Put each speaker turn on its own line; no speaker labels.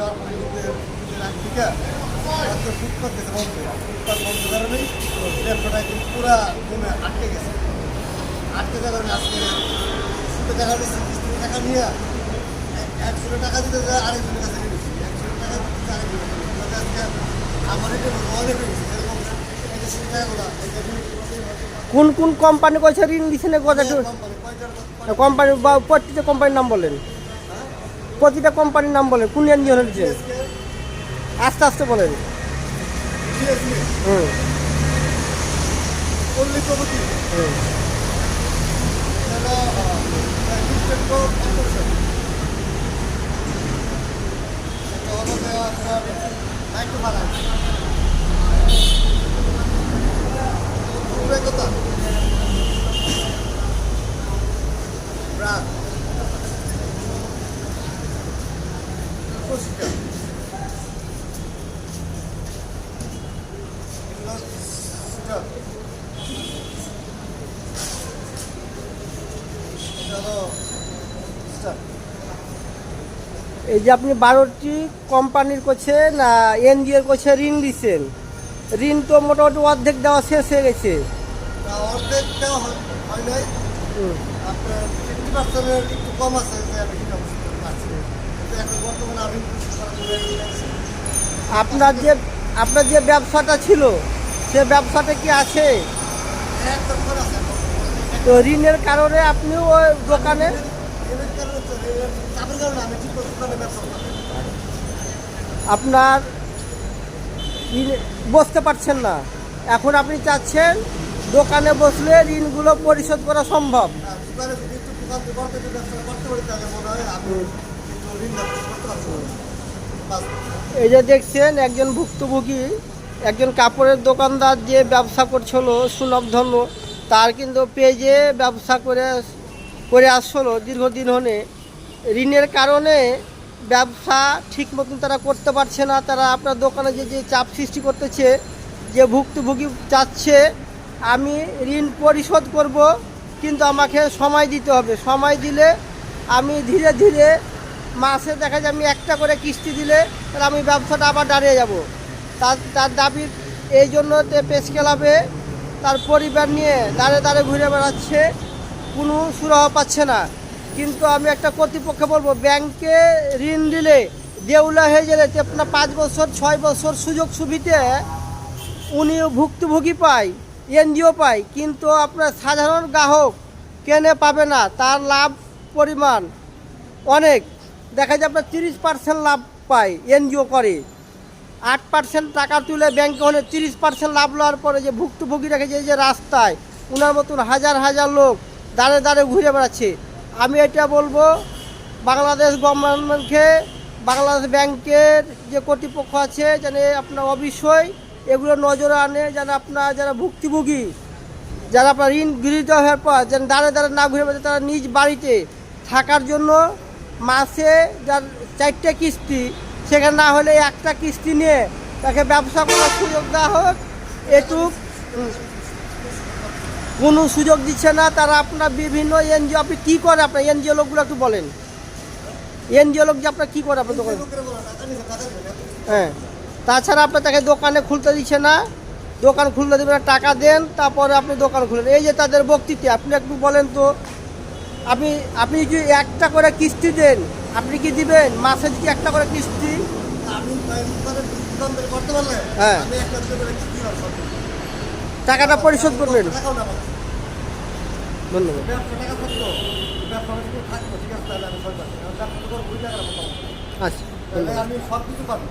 হওয়ার পরে নিজের নিজের আগ থেকে আজকে ফুটপাত গেছে বন্ধ ফুটপাত বন্ধ কারণেই ব্যবসাটা কিন্তু পুরা কমে আটকে গেছে আটকে যাওয়ার কারণে আজকে সুদের টাকা নিয়ে একশো টাকা দিতে যায় আরেকজনের কাছে নিয়ে একশো টাকা দিতে আরেকজনের কাছে নিয়ে নিচ্ছি। আজকে আমার এটা অনেক এরকম এই যে সুদ টাকাগুলো
কোন কোন কোম্পানি কইছে ঋণ একটু
কোম্পানি
বা প্রতিটা কোম্পানির নাম বলেন। প্রতিটা কোম্পানির নাম বলেন কোন এনজিও হচ্ছে আস্তে আস্তে বলেন। হুম।
প্রগতি।
হুম
হলো ডিস্ট্রিক্ট কর্পোরেশন এটা হলো যে আপনার মাইক্রো ফাইন্যান্স উপরে কথা ব্রাঞ্চ
এই যে আপনি বারোটি কোম্পানির করছে না এনজিওর করছে ঋণ দিচ্ছেন? ঋণ তো মোটামুটি অর্ধেক দেওয়া শেষ হয়ে গেছে।
অর্ধেক দেওয়া হয়- হয় নাই। আপনার ফিফটি পার্সেন্টের একটু কম আছে যে আমি কিনা পাচ্ছি কিন্তু এখন বর্তমানে আমি সরাসরি নিয়েছি।
আপনার যে আপনার যে ব্যবসাটা ছিল, সে ব্যবসাটা কি আছে। তো ঋণের কারণে আপনি ওই দোকানে। আপনার বসতে পারছেন না এখন আপনি চাচ্ছেন দোকানে বসলে ঋণগুলো পরিশোধ করা সম্ভব এই যে দেখছেন একজন ভুক্তভোগী, একজন কাপড়ের দোকানদার যে ব্যবসা করছিল সুনবধন্য তার কিন্তু পেজে ব্যবসা করে করে আসছিল দীর্ঘদিন হনে ঋণের কারণে ব্যবসা ঠিক মতন তারা করতে পারছে না, তারা আপনার দোকানে যে যে চাপ সৃষ্টি করতেছে, যে ভুক্তভোগী চাচ্ছে, আমি ঋণ পরিশোধ করব, কিন্তু আমাকে সময় দিতে হবে। সময় দিলে আমি ধীরে ধীরে মাসে দেখা যায় আমি একটা করে কিস্তি দিলে তাহলে আমি ব্যবসাটা আবার দাঁড়িয়ে যাব। তার তার দাবি এই জন্য পেশ ক্লাবে তার পরিবার নিয়ে দাঁড়ে দাঁড়ে ঘুরে বেড়াচ্ছে, কোনো সুরাহ পাচ্ছে না। কিন্তু আমি একটা কর্তৃপক্ষে বলব, ব্যাংকে ঋণ দিলে দেউলা হয়ে গেলে আপনার পাঁচ বছর, ছয় বছর সুযোগ সুবিধে উনি ভুক্তভোগী পায়, এনজিও পায়, কিন্তু আপনার সাধারণ গ্রাহক কেনে পাবে না, তার লাভ, পরিমাণ অনেক। দেখা যায় আপনার তিরিশ পার্সেন্ট লাভ পায় এনজিও করে। আট পার্সেন্ট টাকা তুলে ব্যাংকে হলে তিরিশ পার্সেন্ট লাভ লওয়ার পরে যে ভুক্তভোগী রেখেছে যে রাস্তায় ওনার মতন হাজার হাজার লোক দাঁড়ে দাঁড়ে ঘুরে বেড়াচ্ছে। আমি এটা বলব, বাংলাদেশ গভর্নমেন্টকে, বাংলাদেশ ব্যাংকের যে কর্তৃপক্ষ আছে, যেন আপনার অবশ্যই এগুলো নজরে আনে, যেন আপনার যারা ভুক্তভোগী, যারা আপনার ঋণ গৃহীত হওয়ার পর যেন দাঁড়ে দাঁড়ে না ঘুরে বেড়াচ্ছে তারা নিজ বাড়িতে থাকার জন্য মাসে যার চারটে কিস্তি, সেখানে না হলে একটা কিস্তি নিয়ে তাকে ব্যবসা করার সুযোগ দেওয়া হোক, এটুক কোনো সুযোগ দিচ্ছে না। তারা আপনার বিভিন্ন এনজিও, আপনি কী করে আপনার এনজিও লোকগুলো একটু বলেন। এনজিও লোক যে আপনার কী করে আপনার দোকানে? হ্যাঁ তাছাড়া আপনার তাকে দোকানে খুলতে দিচ্ছে না। দোকান খুলতে দেবে না, টাকা দেন, তারপরে আপনি দোকান খুলেন। এই যে তাদের বক্তৃতা, আপনি একটু বলেন তো। আপনি আপনি যদি একটা করে কিস্তি দেন? আপনি কি দিবেন? মাসে যদি একটা করে কিস্তি?
হ্যাঁ।
টাকাটা পরিশোধ করবেন। ধন্যবাদ। আচ্ছা
আমি সব কিছু পাবো।